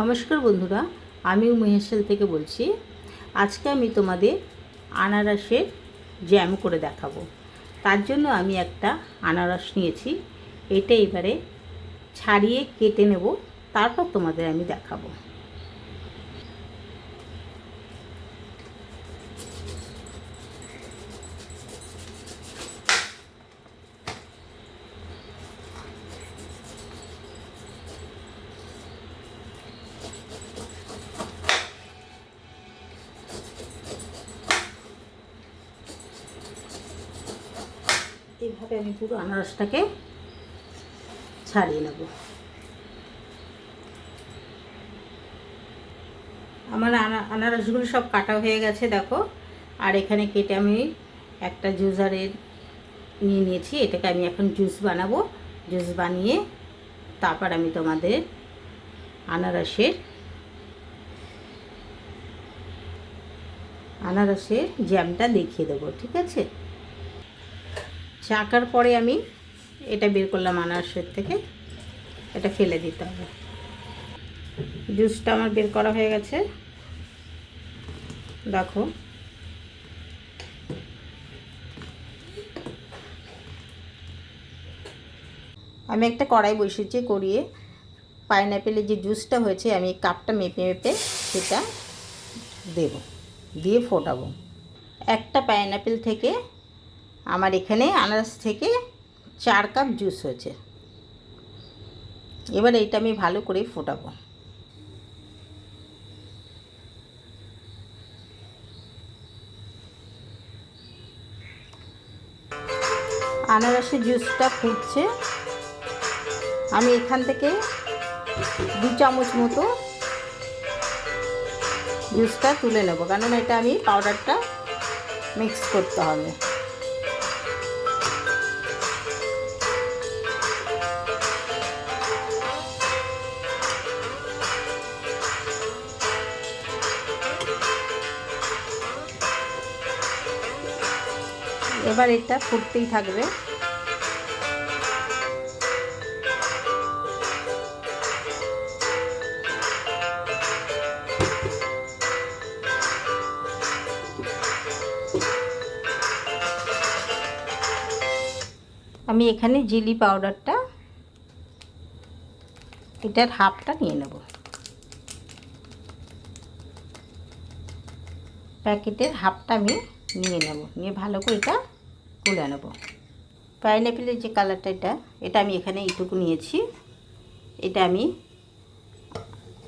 নমস্কার বন্ধুরা, আমি মহেশাল থেকে বলছি, আজকে আমি তোমাদের আনারসের জ্যাম করে দেখাবো। তার জন্য আমি একটা আনারস নিয়েছি, এটা এবারে ছাড়িয়ে কেটে নেব, তারপর তোমাদের আমি দেখাবো। এইভাবে আমি পুরো আনারসটাকে ছাড়িয়ে নেব। আমার আনা, আনারসগুলো সব কাটা হয়ে গেছে, দেখো। আর এখানে কেটে আমি একটা জুসারের নিয়ে নিয়েছি, এটাকে আমি এখন জুস বানাবো। জুস বানিয়ে তারপর আমি তোমাদের আনারসের আনারসের জ্যামটা দেখিয়ে দেবো, ঠিক আছে? চাকার পরে আমি এটা বের করলাম আনারসের থেকে। এটা ফেলে দিতে হবে। জুসটা আমার বের করা হয়ে গেছে। দেখো। আমি একটা কড়াই বসেছি করিয়ে। পাইনঅ্যাপেলের যে জুসটা হয়েছে, আমি কাপটা মেপে মেপে সেটা দেব। দিয়ে ফোটাবো। একটা পাইনঅ্যাপেল থেকে আমার এখানে আনারস থেকে চার কাপ জুস হয়েছে। এবার এইটা আমি ভালো করে ফোটাবো। আনারসের জুসটা ফুটছে। আমি এখান থেকে দু চামচ মতো জুসটা তুলে নেব কারণ এটা আমি পাউডারটা মিক্স করতে হবে। এবার এটা ফুটতেই থাকবে। আমি এখানে জিলি পাউডারটা, এটার হাফটা নিয়ে নেব। প্যাকেটের হাফটা আমি নিয়ে নেব, নিয়ে ভালো করে এটা গুলে নেব পাইনঅ্যাপেলের যে কালারটা এটা এটা আমি এখানে এইটুকু নিয়েছি। এটা আমি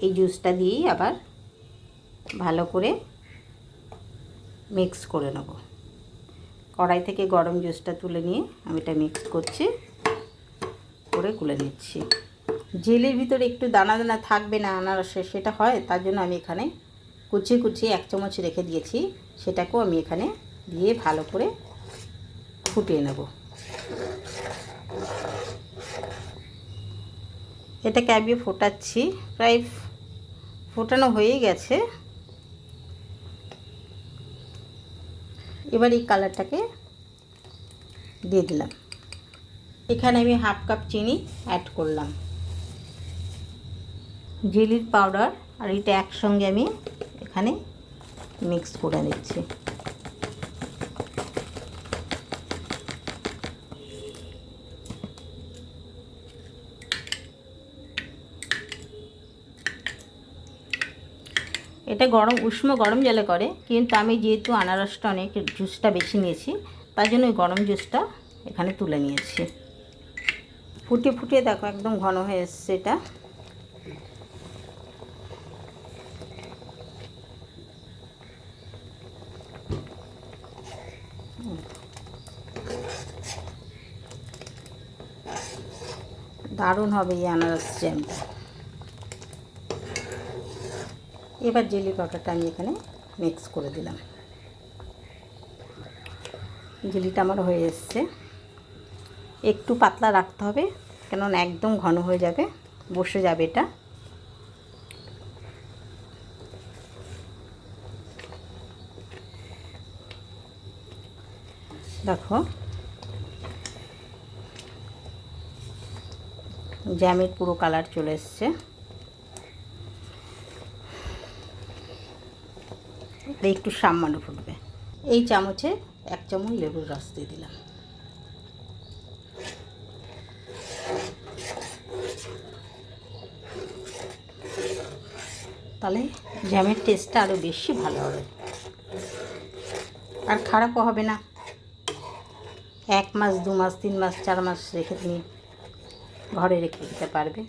এই জুসটা দিয়েই আবার ভালো করে মিক্স করে নেব। কড়াই থেকে গরম জুসটা তুলে নিয়ে আমি এটা মিক্স করছি, করে গুলে নিচ্ছি। জেলের ভিতরে একটু দানা দানা থাকবে না আনারসে, সেটা হয়, তার জন্য আমি এখানে কুচিয়ে কুচিয়ে এক চামচ রেখে দিয়েছি। সেটাকেও আমি এখানে দিয়ে ভালো করে ফুটিয়ে নেব। এটাকে আমি ফোটাচ্ছি। প্রায় ফোটানো হয়েই গেছে। এবার এই কালারটাকে দিয়ে দিলাম। এখানে আমি হাফ কাপ চিনি অ্যাড করলাম। জেলির পাউডার আর এটা একসঙ্গে আমি এখানে মিক্স করে নিচ্ছি। এটা গরম, উষ্ণ গরম জলে করে, কিন্তু আমি যেহেতু আনারসটা অনেক জুসটা বেশি নিয়েছি, তার জন্য ওই গরম জুসটা এখানে তুলে নিয়েছি। ফুটিয়ে ফুটিয়ে দেখো, একদম ঘন হয়ে এসছে এটা। দারুণ হবে এই আনারস জ্যামটা এবার জেলি পাউডারটা আমি এখানে মিক্স করে দিলাম। জেলিটা আমার হয়ে এসছে। একটু পাতলা রাখতে হবে, কেননা একদম ঘন হয়ে যাবে, বসে যাবে এটা। দেখো জ্যামের পুরো কালার চলে এসছে। আর একটু সামান্য ফুটবে এই চামচে এক চামচ লেবুর রস দিয়ে দিলাম। তাহলে জ্যামের টেস্টটা আরও বেশি ভালো হবে। আর খারাপও হবে না। এক মাস, দু মাস, তিন মাস, চার মাস রেখে তুমি ঘরে রেখে দিতে পারবে।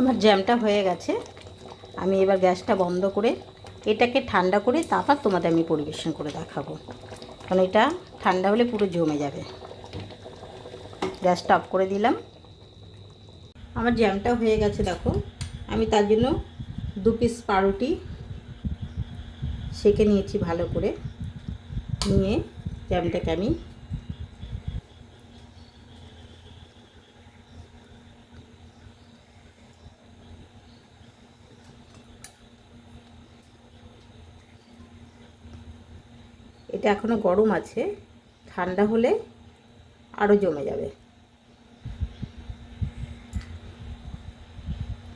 আমার জ্যামটা হয়ে গেছে। আমি এবার গ্যাসটা বন্ধ করে এটাকে ঠান্ডা করে তারপর তোমাদের আমি পরিবেশন করে দেখাবো। কারণ এটা ঠান্ডা হলে পুরো জমে যাবে। গ্যাসটা অফ করে দিলাম। আমার জ্যামটা হয়ে গেছে, দেখো। আমি তার জন্য দু পিস পাউরুটি সেকে নিয়েছি ভালো করে। নিয়ে জ্যামটাকে আমি এটা এখনও গরম আছে। ঠান্ডা হলে আরও জমে যাবে।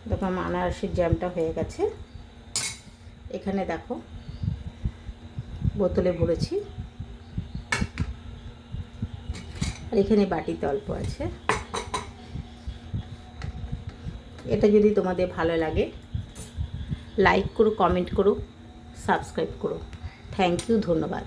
দেখো আমার আনারসের জ্যামটা হয়ে গেছে। এখানে দেখো বোতলে ভরেছি। আর এখানে বাটিতে অল্প আছে। এটা যদি তোমাদের ভালো লাগে লাইক করো কমেন্ট করো সাবস্ক্রাইব করো। থ্যাংক ইউ ধন্যবাদ।